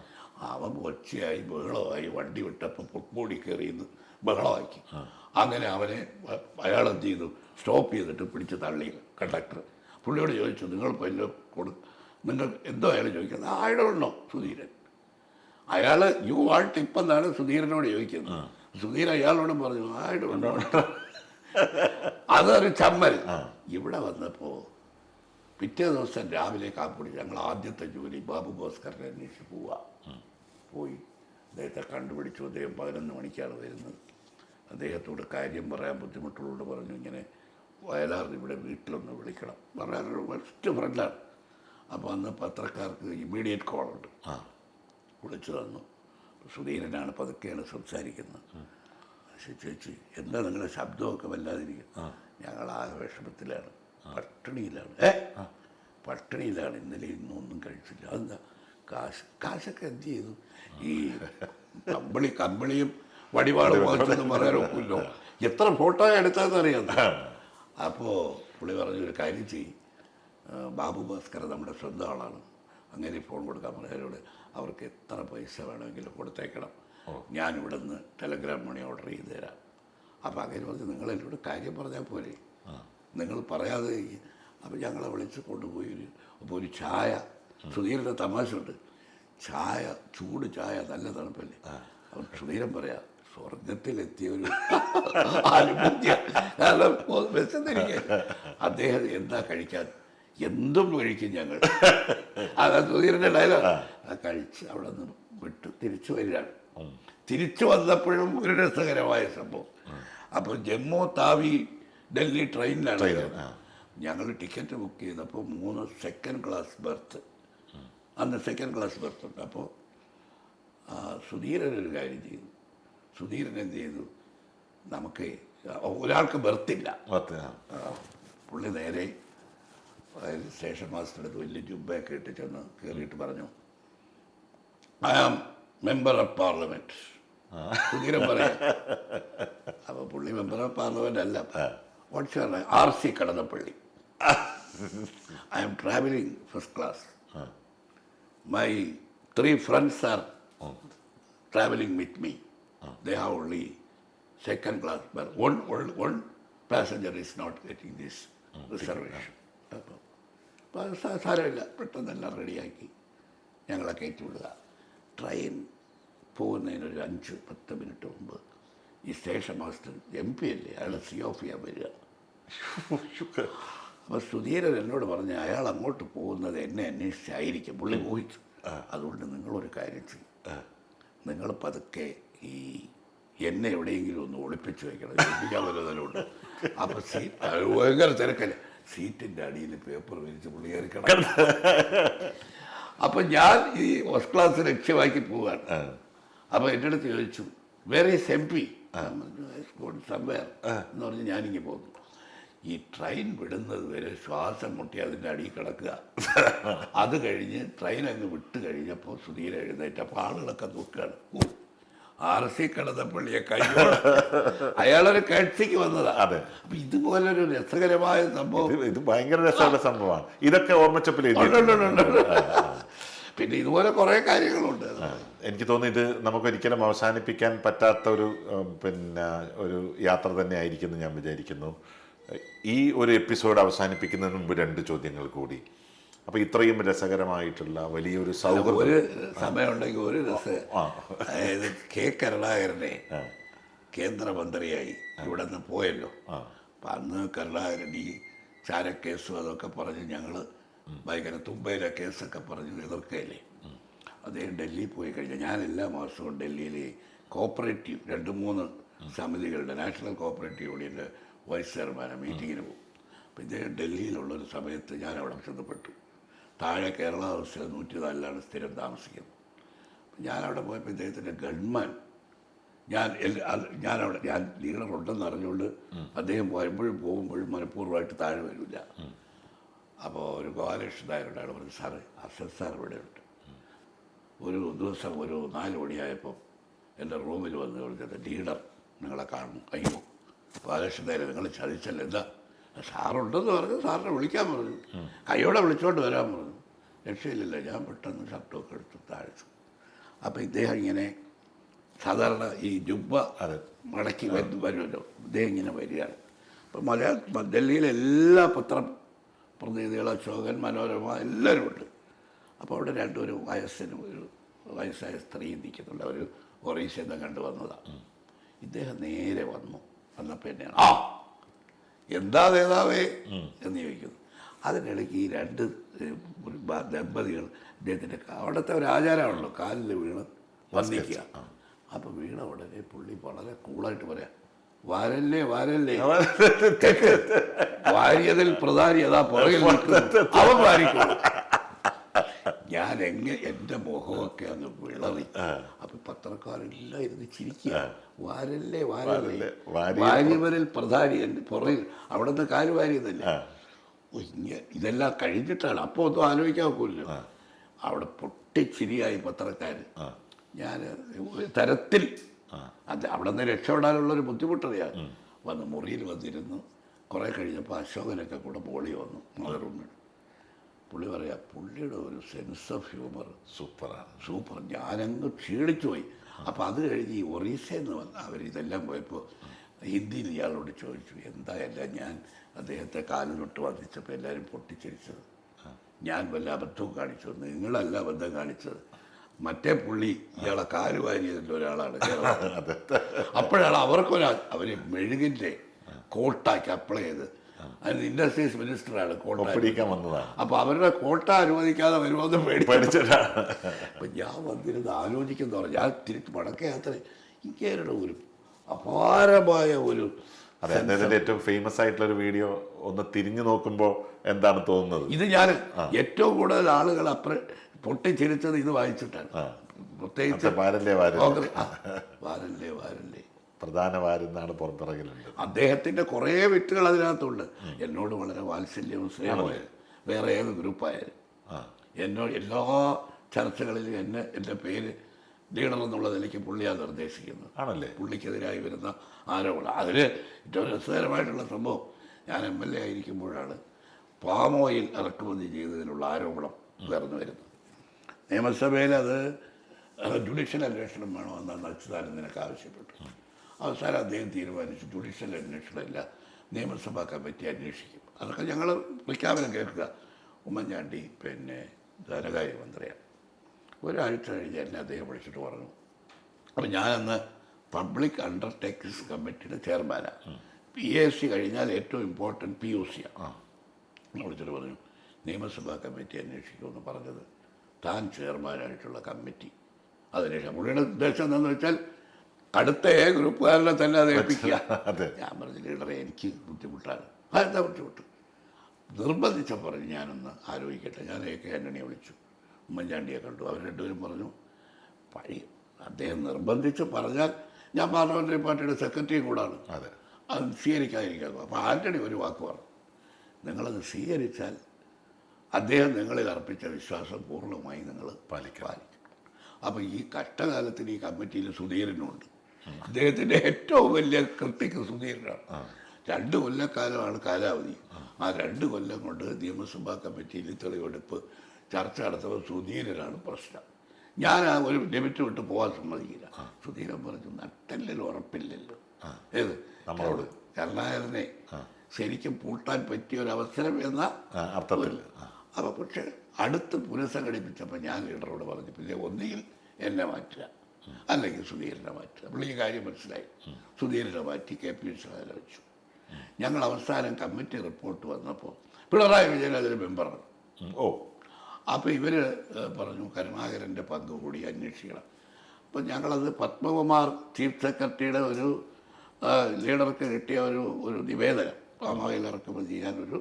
അവൻ ഒച്ചയായി ബഹളമായി വണ്ടി വിട്ടപ്പോൾ പൊക്കൂടി കയറിയെന്ന് ബഹളമാക്കി. അങ്ങനെ അവനെ അയാൾ എന്ത് ചെയ്തു? സ്റ്റോപ്പ് ചെയ്തിട്ട് പിടിച്ച് തള്ളി കണ്ടക്ടർ. പുള്ളിയോട് ചോദിച്ചു നിങ്ങൾ വല്ല കൊടു നിങ്ങൾ എന്തോ അയാൾ ചോദിക്കുന്നത്? Don't know Sudheeran? അയാൾ യു ആൾട്ട് ഇപ്പം എന്നാണ് സുധീരനോട് ചോദിക്കുന്നത് സുധീർ അയാളോടും പറഞ്ഞു നോ അതൊരു ചമ്മൽ. ഇവിടെ വന്നപ്പോൾ പിറ്റേ ദിവസം രാവിലെ കാപ്പുടി ഞങ്ങൾ ആദ്യത്തെ ജോലി ബാബു ഭാസ്കറിനെ അന്വേഷിച്ച് പോവുക പോയി അദ്ദേഹത്തെ കണ്ടുപിടിച്ചു. അദ്ദേഹം പതിനൊന്ന് മണിക്കാണ് വരുന്നത്. അദ്ദേഹത്തോട് കാര്യം പറയാൻ ബുദ്ധിമുട്ടുള്ളതുകൊണ്ട് പറഞ്ഞു ഇങ്ങനെ വയലാറിന് ഇവിടെ വീട്ടിലൊന്ന് വിളിക്കണം. പറയാനൊരു ബെസ്റ്റ് ഫ്രണ്ടാണ് അപ്പോൾ അന്ന് പത്രക്കാർക്ക് ഇമ്മീഡിയറ്റ് കോളുണ്ട് വിളിച്ചു തന്നു. സുധീരനാണ് പതുക്കെയാണ് സംസാരിക്കുന്നത്. ചേച്ചി എന്താ നിങ്ങളുടെ ശബ്ദമൊക്കെ വല്ലാതിരിക്കും ഞങ്ങൾ ആ വിഷമത്തിലാണ്. പട്ടിണിയിലാണ്. ഏ? പട്ടിണിയിലാണ്. ഇന്നലെ ഇന്നും ഒന്നും കഴിച്ചില്ല. അതെന്താ? കാശ് കാശൊക്കെ എന്ത് ചെയ്തു? ഈ കമ്പിളി കമ്പിളിയും വടിവാളും വാങ്ങിച്ചൊന്നും പറയാനൊക്കില്ലോ എത്ര ഫോട്ടോ എടുത്തതെന്ന് അറിയാം അപ്പോൾ പുള്ളി പറഞ്ഞൊരു കാര്യം ചെയ്യും. ബാബു ഭാസ്കർ നമ്മുടെ സ്വന്തം ആളാണ് അങ്ങനെ ഫോൺ കൊടുക്കാൻ പറഞ്ഞവരോട് അവർക്ക് എത്ര പൈസ വേണമെങ്കിലും കൊടുത്തേക്കണം. ഞാനിവിടെ നിന്ന് ടെലഗ്രാം മണി ഓർഡർ ചെയ്ത് തരാം. അപ്പോൾ അങ്ങനെ പറഞ്ഞ് നിങ്ങൾ എന്നോട് കാര്യം പറഞ്ഞാൽ പോലെ നിങ്ങൾ പറയാതെ അപ്പോൾ ഞങ്ങളെ വിളിച്ച് കൊണ്ടുപോയി ഒരു അപ്പോൾ ഒരു ചായ. സുധീരന്റെ തമാശ ഉണ്ട്. ചായ ചൂട് ചായ നല്ല തണുപ്പല്ലേ? അപ്പം സുധീരൻ പറയാം സ്വർഗത്തിലെത്തിയ ഒരു കാരണം വിശന്നിരിക്കുക അദ്ദേഹം എന്താ കഴിക്കാൻ എന്തും കഴിക്കും ഞങ്ങൾ. അതാ സുധീരന്റെ ഡയലോഗ് ആ. കഴിച്ച് അവിടെ നിന്ന് വിട്ട് തിരിച്ചു വരികയാണ്. തിരിച്ചു വന്നപ്പോഴും ഒരു രസകരമായ സംഭവം. അപ്പോൾ ജമ്മു താവി ഡൽഹി ട്രെയിനിലാണ് ഞങ്ങൾ ടിക്കറ്റ് ബുക്ക് ചെയ്തപ്പോൾ മൂന്ന് സെക്കൻഡ് ക്ലാസ് ബർത്ത് അന്ന് സെക്കൻഡ് ക്ലാസ് ബർത്ത് ഉണ്ട്. അപ്പോൾ സുധീരൻ ഒരു കാര്യം ചെയ്തു. സുധീരൻ എന്ത് ചെയ്തു? നമുക്ക് ഒരാൾക്ക് ബർത്തില്ല പുള്ളി നേരെ അതായത് സ്റ്റേഷൻ മാസ്റ്റർ അടുത്ത് വലിയ ജുബയൊക്കെ ഇട്ട് ചെന്ന് കയറിയിട്ട് പറഞ്ഞു. I am member of parliament കുതിരം പറയാം. അപ്പോൾ പുള്ളി മെമ്പർ ഓഫ് പാർലമെന്റ് അല്ല. What's R C Kadannappally. I am. Travelling first class my three friends are travelling with me they have only second class berth one one passenger is not getting this reservation. അപ്പോൾ പെട്ടെന്ന് അത് സാരമില്ല. പെട്ടെന്നെല്ലാം റെഡിയാക്കി ഞങ്ങളെ കയറ്റി വിടുക train പോകുന്നതിനൊരു അഞ്ച് പത്ത് മിനിറ്റ് മുമ്പ് ഈ സ്റ്റേഷൻ മാസ്റ്റർ എം പി അല്ലേ? അയാൾ സി ഓഫ് ചെയ്യാൻ വരിക. അപ്പോൾ സുധീരൻ എന്നോട് പറഞ്ഞ് അയാൾ അങ്ങോട്ട് പോകുന്നത് എന്നെ അന്വേഷിച്ചായിരിക്കും. പുള്ളി ഊഹിച്ചു അതുകൊണ്ട് നിങ്ങളൊരു കാര്യം ചെയ്യും. നിങ്ങൾ പതുക്കെ ഈ എന്നെ എവിടെയെങ്കിലും ഒന്ന് ഒളിപ്പിച്ച് വെക്കണം. ഒളിപ്പിക്കാൻ വരുന്നതിലുണ്ട് അപ്പം ഭയങ്കര തിരക്കല്ല? സീറ്റിന്റെ അടിയിൽ പേപ്പർ വിരിച്ച് പുള്ളി കിടക്കണം. അപ്പം ഞാൻ ഈ ഫസ്റ്റ് ക്ലാസ് ലക്ഷ്യമാക്കി പോവുകയാണ് അപ്പോൾ എന്റെ അടുത്ത് ചോദിച്ചു വേറെ ഈസ് എം പി സംവേർ എന്ന് പറഞ്ഞ് ഞാനിങ്ങനെ പോകുന്നു ഈ ട്രെയിൻ വിടുന്നത് വരെ ശ്വാസം മുട്ടി അതിന്റെ അടിയിൽ കിടക്കുക. അത് കഴിഞ്ഞ് ട്രെയിൻ അങ്ങ് വിട്ട് കഴിഞ്ഞപ്പോൾ സുധീര എഴുന്നേറ്റപ്പോൾ ആളുകളൊക്കെ നോക്കുകയാണ്. ഓ ആർ സി കടന്നപ്പള്ളിയെ കൈയോടെ അയാളൊരു കാഴ്ചയ്ക്ക് വന്നതാ. അതെ. അപ്പൊ ഇതുപോലൊരു രസകരമായ സംഭവം. ഇത് ഭയങ്കര രസമുള്ള സംഭവമാണ്. ഇതൊക്കെ ഓർമ്മച്ചപ്പിൽ. പിന്നെ ഇതുപോലെ കുറെ കാര്യങ്ങളുണ്ട്. എനിക്ക് തോന്നുന്നു ഇത് നമുക്ക് ഒരിക്കലും അവസാനിപ്പിക്കാൻ പറ്റാത്ത ഒരു പിന്നെ ഒരു യാത്ര തന്നെ ആയിരിക്കുന്നു ഞാൻ വിചാരിക്കുന്നു. ഈ ഒരു എപ്പിസോഡ് അവസാനിപ്പിക്കുന്നതിന് മുമ്പ് രണ്ട് ചോദ്യങ്ങൾ കൂടി. അപ്പോൾ ഇത്രയും രസകരമായിട്ടുള്ള വലിയൊരു സൗഹൃദം. ഒരു സമയമുണ്ടെങ്കിൽ ഒരു രസം. അതായത് കെ കരുണാകരനെ കേന്ദ്രമന്ത്രിയായി ഇവിടെ നിന്ന് പോയല്ലോ. അപ്പം അന്ന് കരുണാകരൻ ഈ ചാരക്കേസും അതൊക്കെ പറഞ്ഞ് ഞങ്ങൾ ഭയങ്കര തുമ്പയിലെ കേസൊക്കെ പറഞ്ഞ് എതിർക്കയില്ലേ. അദ്ദേഹം ഡൽഹിയിൽ പോയി കഴിഞ്ഞാൽ ഞാൻ എല്ലാ മാസവും ഡൽഹിയിൽ കോപ്പറേറ്റീവ് രണ്ട് മൂന്ന് സമിതികളുടെ നാഷണൽ കോപ്പറേറ്റീവ് യൂണിയന്റെ വൈസ് ചെയർമാനെ മീറ്റിങ്ങിന് പോകും. അപ്പം ഇദ്ദേഹം ഡൽഹിയിലുള്ളൊരു സമയത്ത് ഞാൻ അവിടെ ചെന്നപ്പെട്ടു താഴെ കേരള ഹൗസിൽ നൂറ്റി നാലിലാണ് സ്ഥിരം താമസിക്കുന്നത്. ഞാനവിടെ പോയപ്പോൾ ഇദ്ദേഹത്തിന്റെ ഗൺമാൻ. ഞാൻ ഞാനവിടെ ഞാൻ ലീഡറുണ്ടെന്ന് അറിഞ്ഞുകൊണ്ട് അദ്ദേഹം വരുമ്പോഴും പോകുമ്പോഴും മനഃപൂർവമായിട്ട് താഴെ വരില്ല അപ്പോൾ ഒരു ഗോപാലകൃഷ്ണൻ നായരുടെ പറഞ്ഞു സാറ് അസൽ സാർ ഇവിടെയുണ്ട്. ഒരു ദിവസം ഒരു നാല് മണിയായപ്പോൾ എന്റെ റൂമിൽ വന്ന് വിളിച്ചത് ലീഡർ നിങ്ങളെ കാണും അയ്യോ ഗോപാലകൃഷ്ണൻ നായർ നിങ്ങൾ ചതിച്ചല്ല? എന്താ? സാറുണ്ടെന്ന് പറഞ്ഞു സാറിനെ വിളിക്കാൻ പറഞ്ഞു. കൈയോടെ വിളിച്ചോണ്ട് വരാൻ പറഞ്ഞു. രക്ഷയില്ലല്ലോ. ഞാൻ പെട്ടെന്ന് ഷർട്ടൊക്കെ എടുത്ത് താഴ്ത്തു. അപ്പോൾ ഇദ്ദേഹം ഇങ്ങനെ സാധാരണ ഈ ജുബ്ബ അത് മടക്കി വരും വരുമല്ലോ. ഇദ്ദേഹം ഇങ്ങനെ വരികയാണ്. അപ്പം മലയാള ഡൽഹിയിലെ എല്ലാ പത്രം പ്രതിനിധികളും അശോകൻ മനോരമ എല്ലാവരും ഉണ്ട്. അപ്പോൾ അവിടെ രണ്ടൊരു വയസ്സിന് ഒരു വയസ്സായ സ്ത്രീ നിൽക്കുന്നുണ്ട് അവർ ഒറീസയിൽ നിന്ന് കണ്ടു വന്നതാണ് ഇദ്ദേഹം നേരെ വന്നു. വന്നപ്പോൾ എന്നെയാണ് ആ! എന്താ നേതാവേ? എന്ന് ചോദിക്കുന്നു. അതിനിടയ്ക്ക് ഈ രണ്ട് ദമ്പതികൾ അദ്ദേഹത്തിന്റെ അവിടുത്തെ ഒരു ആചാരമാണല്ലോ കാലിൽ വീണ് വന്നിക്കുക അപ്പോൾ വീണ ഉടനെ പുള്ളി വളരെ കൂളായിട്ട് പറയാം വാരല്ലേ വാരല്ലേ. വാരിയതിൽ പ്രധാനി അതാ പുറകിൽ. അവൻ വാരിക്കോളും. ഞാൻ എങ്ങനെ എന്റെ മുഖമൊക്കെ അങ്ങ് വിളറി. അപ്പൊ പത്രക്കാരെല്ലാം ഇരുന്ന് ചിരിക്കുക. വാരല്ലേ വാരല്ലേ. വാരല്ലേ, വാരിയ- വാരിയവരിൽ പ്രധാനി എന്റെ പുറകിൽ അവിടെ നിന്ന് കാൽ വാരിയതല്ലേ? ഇതെല്ലാം കഴിഞ്ഞിട്ടാണ്. അപ്പോൾ ഒന്നും ആലോചിക്കാൻ ഒക്കില്ല. അവിടെ പൊട്ടിച്ചിരിയായി പത്രക്കാർ ഞാൻ തരത്തിൽ അത് അവിടെ നിന്ന് രക്ഷപ്പെടാനുള്ളൊരു ബുദ്ധിമുട്ടറിയാം. വന്ന് മുറിയിൽ വന്നിരുന്നു കുറേ കഴിഞ്ഞപ്പോൾ അശോകനൊക്കെ കൂടെ പോളി വന്നു മദർ റൂമിൽ. പുള്ളി പറയാ പുള്ളിയുടെ ഒരു സെൻസ് ഓഫ് ഹ്യൂമർ സൂപ്പറാണ്. സൂപ്പർ. ഞാനങ്ങ് ക്ഷീണിച്ചു പോയി അപ്പോൾ അത് കഴിഞ്ഞ് ഈ ഒറീസയിൽ നിന്ന് വന്ന് അവരിതെല്ലാം പോയപ്പോൾ ഹിന്ദിയിൽ ഇയാളോട് ചോദിച്ചു എന്തായല്ല ഞാൻ അദ്ദേഹത്തെ കാലിലൊട്ട് വധിച്ചപ്പോൾ എല്ലാവരും പൊട്ടിച്ചിരിച്ചത്. ഞാൻ വല്ല അബദ്ധവും കാണിച്ചു നിങ്ങളല്ല അബദ്ധം കാണിച്ചത്. മറ്റേ പുള്ളി ഇയാളെ കാൽ വാരിയതിന്റെ ഒരാളാണ്. അപ്പോഴാണ് അവർക്കൊരാ അവർ മെഴുകിന്റെ കോട്ടാക്കി അപ്ലൈ ചെയ്ത്. അതിന് ഇൻഡസ്ട്രീസ് മിനിസ്റ്ററാണ് കോട്ട ഒപ്പിടിക്കാൻ വന്നതാണ്. അപ്പോൾ അവരുടെ കോട്ട അനുവദിക്കാതെ വരുമെന്ന് പേടി. പഠിച്ചിട്ടാണ് അപ്പം ഞാൻ വന്നിരുന്ന് ആലോചിക്കുന്ന ഞാൻ തിരിച്ച് മടക്കയാത്ര ഇങ്ങേരുടെ ഒരു അപാരമായ ഒരു അതെ അദ്ദേഹത്തിന്റെ ഏറ്റവും ഫേമസ് ആയിട്ടുള്ള ഒരു വീഡിയോ ഒന്ന് തിരിഞ്ഞു നോക്കുമ്പോൾ എന്താണ് തോന്നുന്നത്? ഇത് ഞാൻ ഏറ്റവും കൂടുതൽ ആളുകൾ അപ്ര പൊട്ടിച്ചിരിച്ചത് ഇത് വായിച്ചിട്ടാണ്. പ്രത്യേകിച്ച് വാരല്ലേ വാരല്ലേ. വാരല്ലേ പ്രധാന വാരെന്നാണ് പുറത്തിറങ്ങലുണ്ട്. അദ്ദേഹത്തിന്റെ കുറേ വിറ്റുകൾ അതിനകത്തുണ്ട്. എന്നോട് വളരെ വാത്സല്യവും സ്നേഹവും വേറെ ഏത് ഗ്രൂപ്പായാലും. എന്നോട് എല്ലാ ചർച്ചകളിലും എന്നെ എന്റെ പേര് ലീഡർ എന്നുള്ള നിലയ്ക്ക് പുള്ളിയാണ് നിർദ്ദേശിക്കുന്നത്. ആണല്ലേ? പുള്ളിക്കെതിരായി വരുന്ന ആരോപണം. അതിൽ ഏറ്റവും രസകരമായിട്ടുള്ള സംഭവം ഞാൻ എം എൽ എ ആയിരിക്കുമ്പോഴാണ് പാം ഓയിൽ ഇറക്കുമതി ചെയ്തതിനുള്ള ആരോപണം ഉയർന്നു വരുന്നത്. നിയമസഭയിൽ അത് ജുഡീഷ്യൽ അന്വേഷണം വേണമെന്നാണ് അച്യുതാനന്ദനൊക്കെ ആവശ്യപ്പെട്ടു അവസാനം അദ്ദേഹം തീരുമാനിച്ചു ജുഡീഷ്യൽ അന്വേഷണമില്ല നിയമസഭാ കമ്മിറ്റി അന്വേഷിക്കും. അതൊക്കെ ഞങ്ങൾ പ്രഖ്യാപനം കേൾക്കുക. ഉമ്മൻചാണ്ടി പിന്നെ ധനകാര്യ മന്ത്രിയാണ് ഒരാഴ്ച കഴിഞ്ഞ് എന്നെ അദ്ദേഹം വിളിച്ചിട്ട് പറഞ്ഞു. അപ്പോൾ ഞാനന്ന് പബ്ലിക് അണ്ടർടേക്കിങ്സ് കമ്മിറ്റിയുടെ ചെയർമാനാണ് പി എസ് സി കഴിഞ്ഞാൽ ഏറ്റവും ഇമ്പോർട്ടന്റ് പി യു സിയാണ് വിളിച്ചിട്ട് പറഞ്ഞു നിയമസഭാ കമ്മിറ്റി അന്വേഷിക്കുമെന്ന് പറഞ്ഞത്. താൻ ചെയർമാനായിട്ടുള്ള കമ്മിറ്റി. അതിനുശേഷം പുള്ളിയുടെ ഉദ്ദേശം എന്താണെന്ന് വെച്ചാൽ അടുത്ത എ ഗ്രൂപ്പുകാരനെ തന്നെ അത് ഏൽപ്പിക്കുക. ഞാൻ പറഞ്ഞു ലീഡറെ എനിക്ക് ബുദ്ധിമുട്ടാണ്. അതെന്താ ബുദ്ധിമുട്ട്? നിർബന്ധിച്ച പറഞ്ഞു ഞാനൊന്ന് ആലോചിക്കട്ടെ. ഞാൻ എ കെ ആന്റണിയെ വിളിച്ചു. ഉമ്മൻചാണ്ടിയെ കണ്ടു. അവർ രണ്ടുപേരും പറഞ്ഞു പഴി അദ്ദേഹം നിർബന്ധിച്ച് പറഞ്ഞാൽ ഞാൻ പാർലമെന്ററി പാർട്ടിയുടെ സെക്രട്ടറിയും കൂടാണ്. അതെ. അത് സ്വീകരിക്കാതിരിക്കാം അപ്പോൾ ആന്റണി ഒരു വാക്ക് പറഞ്ഞു. നിങ്ങളത് സ്വീകരിച്ചാൽ അദ്ദേഹം നിങ്ങളിൽ അർപ്പിച്ച വിശ്വാസം പൂർണമായി നിങ്ങൾ പാലിക്കും പാലിക്കും. അപ്പോൾ ഈ കഷ്ടകാലത്തിന് ഈ കമ്മിറ്റിയിൽ സുധീരനുണ്ട്. അദ്ദേഹത്തിന്റെ ഏറ്റവും വലിയ കൃത്യക്ക് സുധീരനാണ്. രണ്ട് കൊല്ലക്കാലമാണ് കാലാവധി. ആ രണ്ട് കൊല്ലം കൊണ്ട് നിയമസഭാ കമ്മിറ്റിയിൽ തെളിവെടുപ്പ് ചർച്ച നടത്തുമ്പോൾ സുധീരനാണ് പ്രശ്നം. ഞാൻ ആ ഒരു ലിമിറ്റ് വിട്ട് പോകാൻ സമ്മതിക്കില്ല. സുധീരൻ പറഞ്ഞു നട്ടല്ലിൽ ഉറപ്പില്ലല്ലോ. ഏത്? നമ്മളോട്. കരുണാകരനെ ശരിക്കും പൂട്ടാൻ പറ്റിയ ഒരു അവസരം എന്ന അർത്ഥത്തിൽ ആ. അപ്പോൾ പക്ഷെ അടുത്ത് പുനഃസംഘടിപ്പിച്ചപ്പോൾ ഞാൻ ലീഡറോട് പറഞ്ഞു പിന്നെ ഒന്നുകിൽ എന്നെ മാറ്റുക അല്ലെങ്കിൽ സുധീരനെ മാറ്റുക. ഈ കാര്യം മനസ്സിലായി. സുധീരനെ മാറ്റി കെ പി സുധാകരനെ വെച്ചു. ഞങ്ങൾ അവസാനം കമ്മിറ്റി റിപ്പോർട്ട് വന്നപ്പോൾ പിണറായി വിജയൻ അതിൽ മെമ്പറാണ്. ഓ. അപ്പോൾ ഇവർ പറഞ്ഞു കരുണാകരന്റെ പങ്ക് കൂടി അന്വേഷിക്കണം. അപ്പോൾ ഞങ്ങളത് പത്മകുമാർ ചീഫ് സെക്രട്ടറിയുടെ ഒരു ലീഡർക്ക് കിട്ടിയ ഒരു ഒരു നിവേദനം പാമായിൽ ഇറക്കുമ്പോൾ ചെയ്യാനൊരു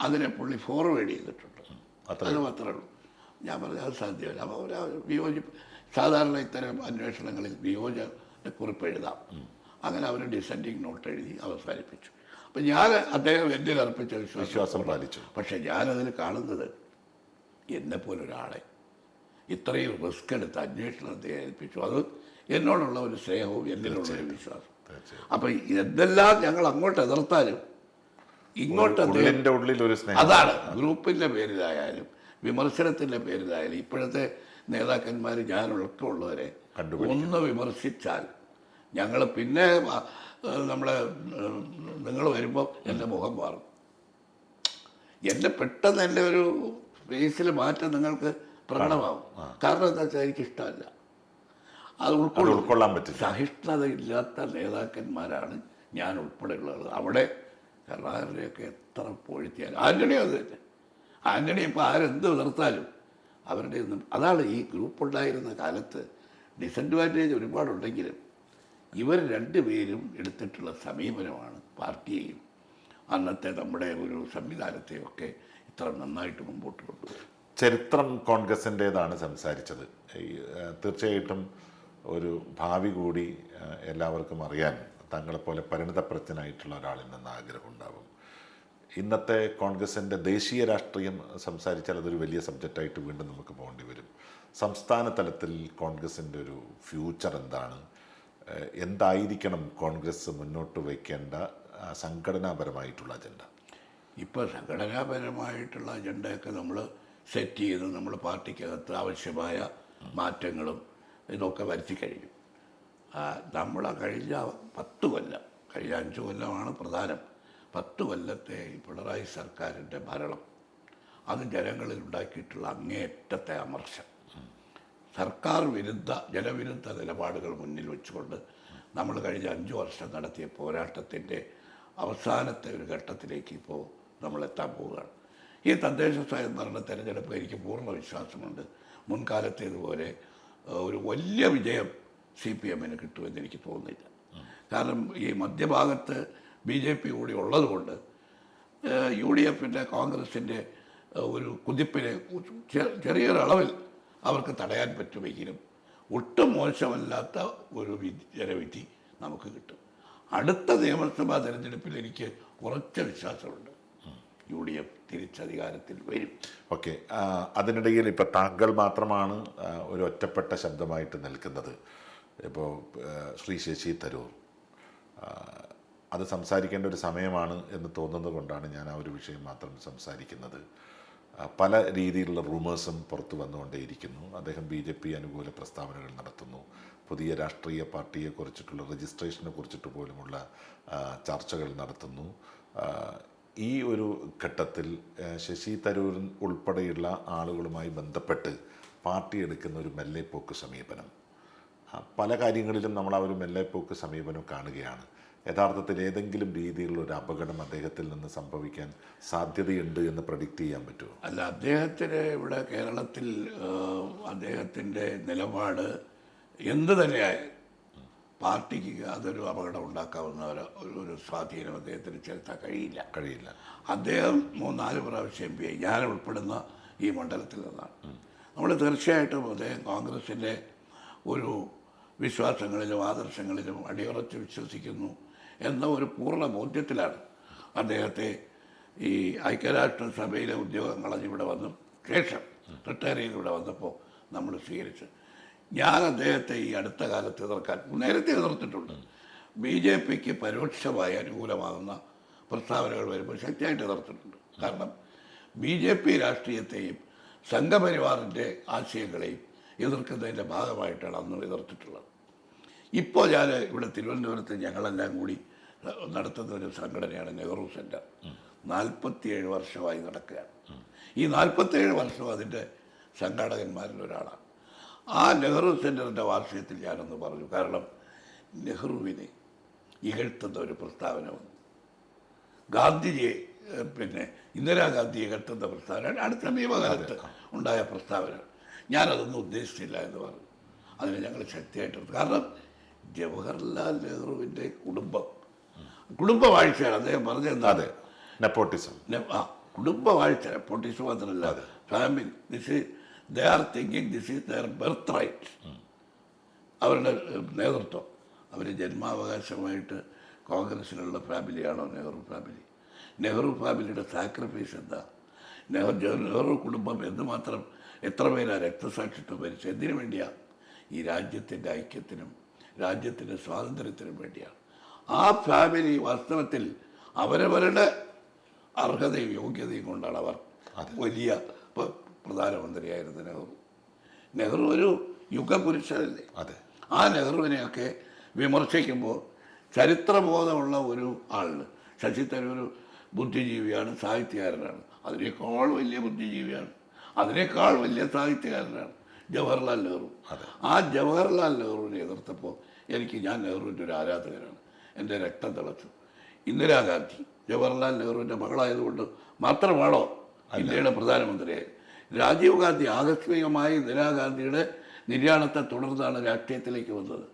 അതിനെ പുള്ളി ഫോർവേഡ് ചെയ്തിട്ടുണ്ട്. അത് മാത്രമേ ഉള്ളൂ. ഞാൻ പറഞ്ഞു അത് സാധ്യമല്ല. അപ്പോൾ വിയോജി സാധാരണ ഇത്തരം അന്വേഷണങ്ങളിൽ വിയോജന കുറിപ്പ് എഴുതാം. അങ്ങനെ അവർ ഡിസെൻഡിങ് നോട്ട് എഴുതി അവസാനിപ്പിച്ചു. അപ്പം ഞാൻ അദ്ദേഹം എന്നിൽ അർപ്പിച്ച വിശ്വാസം വിശ്വാസം പാലിച്ചു. പക്ഷേ ഞാനതിൽ കാണുന്നത് എന്നെപ്പോലെ ഒരാളെ ഇത്രയും റിസ്ക് എടുത്ത് അന്വേഷണത്തെ ഏൽപ്പിച്ചു അത് എന്നോടുള്ള ഒരു സ്നേഹവും എന്നിലുള്ള ഒരു വിശ്വാസം. അപ്പം എന്തെല്ലാം ഞങ്ങൾ അങ്ങോട്ട് എതിർത്താലും ഇങ്ങോട്ട് അതാണ്. ഗ്രൂപ്പിന്റെ പേരിലായാലും വിമർശനത്തിന്റെ പേരിലായാലും ഇപ്പോഴത്തെ നേതാക്കന്മാർ ഞാൻ ഉള്ളവരെ. ഒന്ന് വിമർശിച്ചാൽ ഞങ്ങൾ പിന്നെ നമ്മളെ നിങ്ങൾ വരുമ്പോൾ എന്റെ മുഖം മാറും. എന്നെ പെട്ടെന്ന് എന്റെ ഒരു ഫേസിൽ മാറ്റം നിങ്ങൾക്ക് പ്രകടമാവും. കാരണം എന്താ വെച്ചാൽ എനിക്കിഷ്ടമല്ല അത് ഉൾക്കൊള്ളും ഉൾക്കൊള്ളാൻ സഹിഷ്ണുത സഹിഷ്ണുതയില്ലാത്ത നേതാക്കന്മാരാണ് ഞാൻ ഉൾപ്പെടെയുള്ളത്. അവിടെ കലാകാരനെയൊക്കെ എത്ര പൊഴുത്തിയാലും ആന്റണി അത് തന്നെ. ആന്റണി ഇപ്പോൾ ആരെന്ത് നിർത്താലും അവരുടെ ഒന്നും അതാണ് ഈ ഗ്രൂപ്പ് ഉണ്ടായിരുന്ന കാലത്ത് ഡിസഡ്വാന്റേജ് ഒരുപാടുണ്ടെങ്കിലും ഇവർ രണ്ടുപേരും എടുത്തിട്ടുള്ള സമീപനമാണ് പാർട്ടിയെയും അന്നത്തെ നമ്മുടെ ഒരു സംവിധാനത്തെയൊക്കെ നന്നായിട്ട് മുമ്പോട്ട് കൊണ്ടുവരും ചരിത്രം കോൺഗ്രസിന്റേതാണ് സംസാരിച്ചത്. തീർച്ചയായിട്ടും ഒരു ഭാവി കൂടി എല്ലാവർക്കും അറിയാൻ തങ്ങളെപ്പോലെ പരിണിതപ്രജ്ഞനായിട്ടുള്ള ഒരാളിൽ നിന്ന് ആഗ്രഹം ഉണ്ടാവും ഇന്നത്തെ കോൺഗ്രസിന്റെ ദേശീയ രാഷ്ട്രീയം സംസാരിച്ചാൽ അതൊരു വലിയ സബ്ജക്റ്റായിട്ട് വീണ്ടും നമുക്ക് പോകേണ്ടി വരും. സംസ്ഥാന തലത്തിൽ കോൺഗ്രസിന്റെ ഒരു ഫ്യൂച്ചർ എന്താണ്? എന്തായിരിക്കണം കോൺഗ്രസ് മുന്നോട്ട് വയ്ക്കേണ്ട സംഘടനാപരമായിട്ടുള്ള അജണ്ട? ഇപ്പോൾ സംഘടനാപരമായിട്ടുള്ള അജണ്ടയൊക്കെ നമ്മൾ സെറ്റ് ചെയ്ത് നമ്മൾ പാർട്ടിക്കകത്ത് ആവശ്യമായ മാറ്റങ്ങളും ഇതൊക്കെ വരുത്തി കഴിഞ്ഞു. നമ്മൾ കഴിഞ്ഞ പത്ത് കൊല്ലം കഴിഞ്ഞ അഞ്ച് കൊല്ലമാണ് പ്രധാനം. പത്ത് കൊല്ലത്തെ പിണറായി സർക്കാരിന്റെ ഭരണം. അത് ജനങ്ങളിൽ ഉണ്ടാക്കിയിട്ടുള്ള അങ്ങേയറ്റത്തെ അമർശം സർക്കാർ വിരുദ്ധ ജനവിരുദ്ധ നിലപാടുകൾ മുന്നിൽ വെച്ചുകൊണ്ട് നമ്മൾ കഴിഞ്ഞ അഞ്ച് വർഷം നടത്തിയ പോരാട്ടത്തിന്റെ അവസാനത്തെ ഒരു ഘട്ടത്തിലേക്ക് ഇപ്പോൾ നമ്മൾ എത്താൻ പോവുകയാണ്. ഈ തദ്ദേശ സ്വയംഭരണ തെരഞ്ഞെടുപ്പ് എനിക്ക് പൂർണ വിശ്വാസമുണ്ട്. മുൻകാലത്തേതുപോലെ ഒരു വലിയ വിജയം സി പി എമ്മിന് കിട്ടുമെന്ന് എനിക്ക് തോന്നുന്നില്ല. കാരണം ഈ മധ്യഭാഗത്ത് ബി ജെ പി കൂടി ഉള്ളതുകൊണ്ട് യു ഡി എഫിന്റെ കോൺഗ്രസിന്റെ ഒരു കുതിപ്പിനെ ചെറിയൊരളവിൽ അവർക്ക് തടയാൻ പറ്റുമെങ്കിലും ഒട്ടും മോശമല്ലാത്ത ഒരു വിധി ജനവിധി നമുക്ക് കിട്ടും. അടുത്ത നിയമസഭാ തെരഞ്ഞെടുപ്പിൽ എനിക്ക് ഉറച്ച വിശ്വാസമുണ്ട്. യു ഡി എഫ് തിരിച്ചധികാരത്തിൽ വരും. ഓക്കെ. അതിനിടയിൽ ഇപ്പം താങ്കൾ മാത്രമാണ് ഒരു ഒറ്റപ്പെട്ട ശബ്ദമായിട്ട് നിൽക്കുന്നത്. ഇപ്പോൾ ശ്രീ ശശി തരൂർ. അത് സംസാരിക്കേണ്ട ഒരു സമയമാണ് എന്ന് തോന്നുന്നത് കൊണ്ടാണ് ഞാൻ ആ ഒരു വിഷയം മാത്രം സംസാരിക്കുന്നത്. പല രീതിയിലുള്ള റൂമേഴ്സും പുറത്തു വന്നുകൊണ്ടേയിരിക്കുന്നു. അദ്ദേഹം ബി ജെ പി അനുകൂല പ്രസ്താവനകൾ നടത്തുന്നു. പുതിയ രാഷ്ട്രീയ പാർട്ടിയെ കുറിച്ചിട്ടുള്ള രജിസ്ട്രേഷനെ കുറിച്ചിട്ട് പോലുമുള്ള ചർച്ചകൾ നടത്തുന്നു. ഈ ഒരു ഘട്ടത്തിൽ ശശി തരൂർ ഉൾപ്പെടെയുള്ള ആളുകളുമായി ബന്ധപ്പെട്ട് പാർട്ടി എടുക്കുന്ന ഒരു മെല്ലെപ്പോക്ക് സമീപനം. പല കാര്യങ്ങളിലും നമ്മൾ ആ ഒരു മെല്ലെപ്പോക്ക് സമീപനം കാണുകയാണ്. യഥാർത്ഥത്തിൽ ഏതെങ്കിലും രീതിയിലുള്ള ഒരു അപകടം അദ്ദേഹത്തിൽ നിന്ന് സംഭവിക്കാൻ സാധ്യതയുണ്ട് എന്ന് പ്രഡിക്റ്റ് ചെയ്യാൻ പറ്റുമോ? അല്ല അദ്ദേഹത്തിന് ഇവിടെ കേരളത്തിൽ അദ്ദേഹത്തിന്റെ നിലപാട് എന്ത് തന്നെയായാലും പാർട്ടിക്ക് യാതൊരു അപകടം ഉണ്ടാക്കാവുന്ന ഒരു ഒരു- സ്വാധീനം അദ്ദേഹത്തിന് ചെലുത്താൻ കഴിയില്ല. കഴിയില്ല. അദ്ദേഹം മൂന്നാൽ പ്രാവശ്യം എം പി ആയി. ഞാൻ ഉൾപ്പെടുന്ന ഈ മണ്ഡലത്തിൽ നിന്നാണ്. നമ്മൾ തീർച്ചയായിട്ടും അദ്ദേഹം കോൺഗ്രസിന്റെ ഒരു വിശ്വാസങ്ങളിലും ആദർശങ്ങളിലും അടിയുറച്ച് വിശ്വസിക്കുന്നു എന്ന ഒരു പൂർണ ബോധ്യത്തിലാണ് അദ്ദേഹത്തെ ഈ ഐക്യരാഷ്ട്രസഭയിലെ സഭയിലെ ഉദ്യോഗങ്ങളിവിടെ ഇവിടെ വന്നു ശേഷം റിട്ടയർ ചെയ്ത് ഇവിടെ വന്നപ്പോൾ നമ്മൾ സ്വീകരിച്ചു ഞാൻ അദ്ദേഹത്തെ ഈ അടുത്ത കാലത്ത് എതിർക്കാൻ നേരത്തെ എതിർത്തിട്ടുണ്ട്. ബി ജെ പിക്ക് പരോക്ഷമായി അനുകൂലമാകുന്ന പ്രസ്താവനകൾ വരുമ്പോൾ ശക്തിയായിട്ട് എതിർത്തിട്ടുണ്ട്. കാരണം ബി ജെ പി രാഷ്ട്രീയത്തെയും സംഘപരിവാറിന്റെ ആശയങ്ങളെയും എതിർക്കുന്നതിന്റെ ഭാഗമായിട്ടാണ് അന്ന് എതിർത്തിട്ടുള്ളത്. ഇപ്പോൾ ഞാൻ ഇവിടെ തിരുവനന്തപുരത്ത് ഞങ്ങളെല്ലാം കൂടി നടത്തുന്ന ഒരു സംഘടനയാണ് നെഹ്റു സെന്റർ. നാൽപ്പത്തിയേഴ് വർഷമായി നടക്കുകയാണ്. ഈ നാൽപ്പത്തിയേഴ് വർഷം അതിന്റെ സംഘാടകന്മാരിൽ ഒരാളാണ്. ആ നെഹ്റു സെന്ററിന്റെ വാർഷികത്തിൽ ഞാനൊന്ന് പറഞ്ഞു. കാരണം നെഹ്റുവിനെ ഇകഴ്ത്തുന്ന ഒരു പ്രസ്താവന വന്നു. ഗാന്ധിജിയെ പിന്നെ ഇന്ദിരാഗാന്ധി ഇകഴ്ത്തുന്ന പ്രസ്താവന അടുത്ത സമീപകാലത്ത് ഉണ്ടായ പ്രസ്താവന ഞാനതൊന്നും ഉദ്ദേശിച്ചില്ല എന്ന് പറഞ്ഞു. അതിനെ ഞങ്ങൾ ശക്തിയായിട്ട് കാരണം ജവഹർലാൽ നെഹ്റുവിന്റെ കുടുംബം കുടുംബവാഴ്ചയാണ് അദ്ദേഹം പറഞ്ഞത് നെപ്പോട്ടിസം. ആ കുടുംബവാഴ്ച നെപ്പോട്ടിസം മാത്രമല്ല. Family this they are thinking this is their birth right അവരുടെ നേതൃത്വം. അവർ ജന്മാവകാശമായിട്ട് കോൺഗ്രസ്സിലുള്ള ഫാമിലിയാണോ നെഹ്റു ഫാമിലി? നെഹ്റു ഫാമിലിയുടെ സാക്രിഫൈസ് എന്താ? നെഹ്റു നെഹ്റു കുടുംബം എന്തുമാത്രം എത്ര പേരാ രക്തസാക്ഷിത്വം ഭരിച്ചു എന്തിനു വേണ്ടിയാണ് ഈ രാജ്യത്തിന്റെ ഐക്യത്തിനും രാജ്യത്തിന്റെ സ്വാതന്ത്ര്യത്തിനും വേണ്ടിയാണ് ആ ഫാമിലി വാസ്തവത്തിൽ അവരവരുടെ അർഹതയും യോഗ്യതയും കൊണ്ടാണ് അവർ വലിയ പ- പ്രധാനമന്ത്രിയായിരുന്ന നെഹ്റു. നെഹ്റു ഒരു യുഗപുരുഷനല്ലേ? അതെ. ആ നെഹ്റുവിനെയൊക്കെ വിമർശിക്കുമ്പോൾ ചരിത്രബോധമുള്ള ഒരു ആളാണ് ശശി തരൂർ ബുദ്ധിജീവിയാണ് സാഹിത്യകാരനാണ്. അതിനേക്കാൾ വലിയ ബുദ്ധിജീവിയാണ്. അതിനേക്കാൾ വലിയ സാഹിത്യകാരനാണ് ജവഹർലാൽ നെഹ്റു. ആ ജവഹർലാൽ നെഹ്റുവിനെ എതിർത്തപ്പോൾ എനിക്ക് ഞാൻ നെഹ്റുവിന്റെ ഒരു ആരാധകനാണ്. എന്റെ രക്തം തിളച്ചു. ഇന്ദിരാഗാന്ധി ജവഹർലാൽ നെഹ്റുവിന്റെ മകളായതുകൊണ്ട് മാത്രമാണോ ഇന്ത്യയുടെ പ്രധാനമന്ത്രിയായി രാജീവ് ഗാന്ധി ആകസ്മികമായി ഇന്ദിരാഗാന്ധിയുടെ നിര്യാണത്തെ തുടർന്നാണ് രാഷ്ട്രീയത്തിലേക്ക് വന്നത്.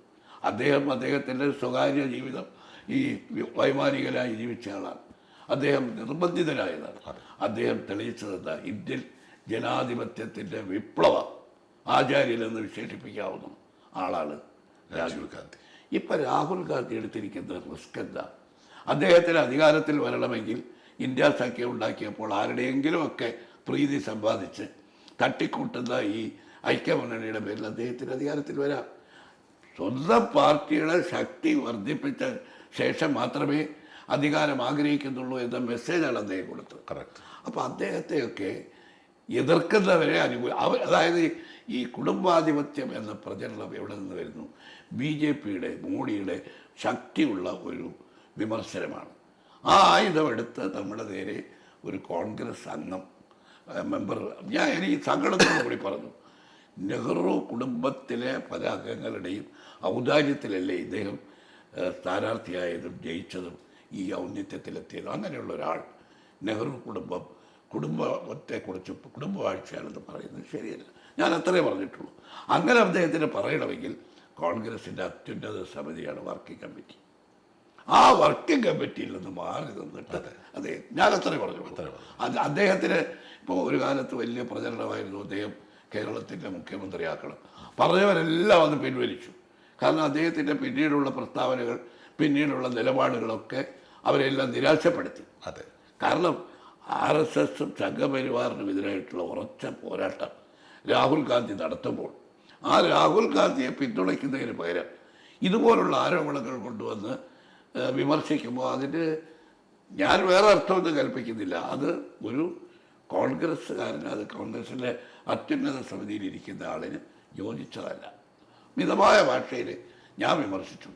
അദ്ദേഹം അദ്ദേഹത്തിന്റെ സ്വകാര്യ ജീവിതം ഈ വൈമാനികനായി ജീവിച്ച ആളാണ്. അദ്ദേഹം നിർബന്ധിതനായതാണ്. അദ്ദേഹം തെളിയിച്ചതെന്താ ഇന്ത്യൻ ജനാധിപത്യത്തിന്റെ വിപ്ലവ ആചാര്യനെന്ന് വിശേഷിപ്പിക്കാവുന്ന ആളാണ് രാജീവ് ഗാന്ധി. ഇപ്പം രാഹുൽ ഗാന്ധി എടുത്തിരിക്കുന്ന റിസ്ക് എന്താ? അദ്ദേഹത്തിന് അധികാരത്തിൽ വരണമെങ്കിൽ ഇന്ത്യ സഖ്യം ഉണ്ടാക്കിയപ്പോൾ ആരുടെയെങ്കിലുമൊക്കെ പ്രീതി സമ്പാദിച്ച് തട്ടിക്കൂട്ടുന്ന ഈ ഐക്യമുന്നണിയുടെ പേരിൽ അദ്ദേഹത്തിന് അധികാരത്തിൽ വരാം. സ്വന്തം പാർട്ടിയുടെ ശക്തി വർദ്ധിപ്പിച്ച ശേഷം മാത്രമേ അധികാരം ആഗ്രഹിക്കുന്നുള്ളൂ എന്ന മെസ്സേജാണ് അദ്ദേഹം കൊടുത്തത്. കറക്റ്റ് അപ്പോൾ അദ്ദേഹത്തെയൊക്കെ എതിർക്കുന്നവരെ അനുകൂല അവർ അതായത് ഈ കുടുംബാധിപത്യം എന്ന പ്രചരണം എവിടെ നിന്ന് വരുന്നു? ബി ജെ പിയുടെ മോഡിയുടെ ശക്തിയുള്ള ഒരു വിമർശനമാണ്. ആ ആയുധം എടുത്ത് നമ്മുടെ നേരെ ഒരു കോൺഗ്രസ് അംഗം മെമ്പർ ഞാൻ ഇനി സങ്കടത്തോടു കൂടി പറഞ്ഞു. നെഹ്റു കുടുംബത്തിലെ പല അംഗങ്ങളുടെയും ഔദാര്യത്തിലല്ലേ ഇദ്ദേഹം സ്ഥാനാർത്ഥിയായതും ജയിച്ചതും ഈ ഔന്നിത്യത്തിലെത്തിയതും? അങ്ങനെയുള്ള ഒരാൾ. നെഹ്റു കുടുംബം കുടുംബത്തെ കുടുംബത്തെക്കുറിച്ച് കുടുംബവാഴ്ചയാണെന്ന് പറയുന്നത് ശരിയല്ല. ഞാൻ അത്രേ പറഞ്ഞിട്ടുള്ളൂ. അങ്ങനെ അദ്ദേഹത്തിന് പറയണമെങ്കിൽ കോൺഗ്രസിന്റെ അത്യുന്നത സമിതിയാണ് വർക്കിംഗ് കമ്മിറ്റി. ആ വർക്കിംഗ് കമ്മിറ്റിയിൽ നിന്ന് മാറി നിന്നിട്ട് അതെ. ഞാൻ അത്രേ പറഞ്ഞു. അത് അദ്ദേഹത്തിന് ഇപ്പോൾ ഒരു കാലത്ത് വലിയ പ്രചരണമായിരുന്നു അദ്ദേഹം കേരളത്തിന്റെ മുഖ്യമന്ത്രിയാക്കണം. പറഞ്ഞവരെല്ലാം അത് പിൻവലിച്ചു. കാരണം അദ്ദേഹത്തിന്റെ പിന്നീടുള്ള പ്രസ്താവനകൾ പിന്നീടുള്ള നിലപാടുകളൊക്കെ അവരെല്ലാം നിരാശപ്പെടുത്തി. അതെ. കാരണം ആർ എസ് എസും സംഘപരിവാറിനും എതിരായിട്ടുള്ള ഉറച്ച പോരാട്ടം രാഹുൽ ഗാന്ധി നടത്തുമ്പോൾ ആ രാഹുൽ ഗാന്ധിയെ പിന്തുണയ്ക്കുന്നതിന് പകരം ഇതുപോലുള്ള ആരോപണങ്ങൾ കൊണ്ടുവന്ന് വിമർശിക്കുമ്പോൾ അതിന് ഞാൻ വേറെ അർത്ഥമൊന്നും കൽപ്പിക്കുന്നില്ല. അത് ഒരു കോൺഗ്രസ്സുകാരന് അത് കോൺഗ്രസിന്റെ അത്യുന്നത സമിതിയിൽ ഇരിക്കുന്ന ആളിന് യോജിച്ചതല്ല. മിതമായ ഭാഷയിൽ ഞാൻ വിമർശിച്ചു.